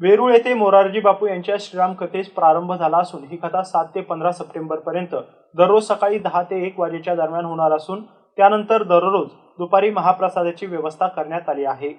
वेरूळ येथे मोरारजी बापू यांच्या श्रीराम कथेस प्रारंभ झाला असून ही कथा सात ते पंधरा सप्टेंबर पर्यंत दररोज सकाळी दहा ते एक वाजेच्या दरम्यान होणार असून त्यानंतर दररोज दुपारी महाप्रसादाची व्यवस्था करण्यात आली आहे.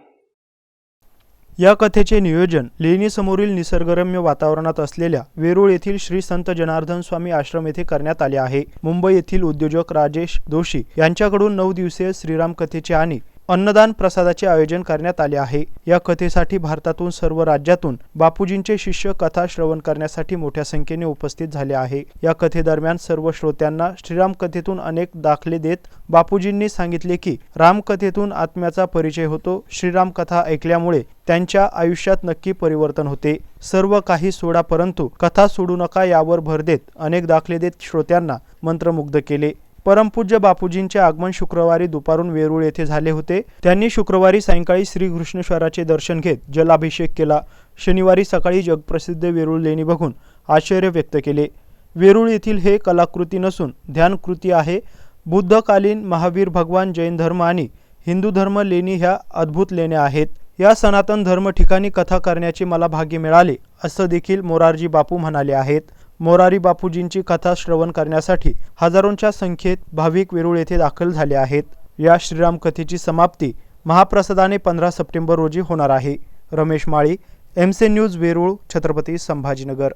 या कथेचे नियोजन लेणीसमोरील निसर्गरम्य वातावरणात असलेल्या वेरूळ येथील श्री संत जनार्दन स्वामी आश्रम येथे करण्यात आले आहे. मुंबई येथील उद्योजक राजेश दोशी यांच्याकडून नऊ दिवसीय श्रीराम कथेचे आणि अन्नदान प्रसादाचे आयोजन करण्यात आले आहे. या कथेसाठी भारतातून सर्व राज्यातून बापूजींचे शिष्य कथा श्रवण करण्यासाठी मोठ्या संख्येने उपस्थित झाले आहे. या कथेदरम्यान सर्व श्रोत्यांना श्रीराम कथेतून अनेक दाखले देत बापूजींनी सांगितले की रामकथेतून आत्म्याचा परिचय होतो. श्रीराम कथा ऐकल्यामुळे त्यांच्या आयुष्यात नक्की परिवर्तन होते. सर्व काही सोडा परंतु कथा सोडू नका यावर भर देत अनेक दाखले देत श्रोत्यांना मंत्रमुग्ध केले. परमपूज्य बापूजींचे आगमन शुक्रवारी दुपारून वेरूळ येथे झाले होते. त्यांनी शुक्रवारी सायंकाळी श्री कृष्णेश्वराचे दर्शन घेत जलाभिषेक केला. शनिवारी सकाळी जगप्रसिद्ध वेरूळ लेणी बघून आश्चर्य व्यक्त केले. वेरूळ येथील हे कलाकृती नसून ध्यानकृती आहे. बुद्धकालीन महावीर भगवान जैन धर्म आणि हिंदू धर्म लेणी ह्या अद्भुत लेण्या आहेत. या सनातन धर्म ठिकाणी कथा करण्याचे मला भाग्य मिळाले असं देखील मोरारजी बापू म्हणाले आहेत. मोरारी बापूजींची कथा श्रवण करण्यासाठी हजारोंच्या संख्येत भाविक वेरूळ येथे दाखल झाले आहेत. या श्रीराम कथेची समाप्ती महाप्रसादाने पंधरा सप्टेंबर रोजी होणार आहे. रमेश माळी एमसे न्यूज वेरूळ छत्रपती संभाजीनगर.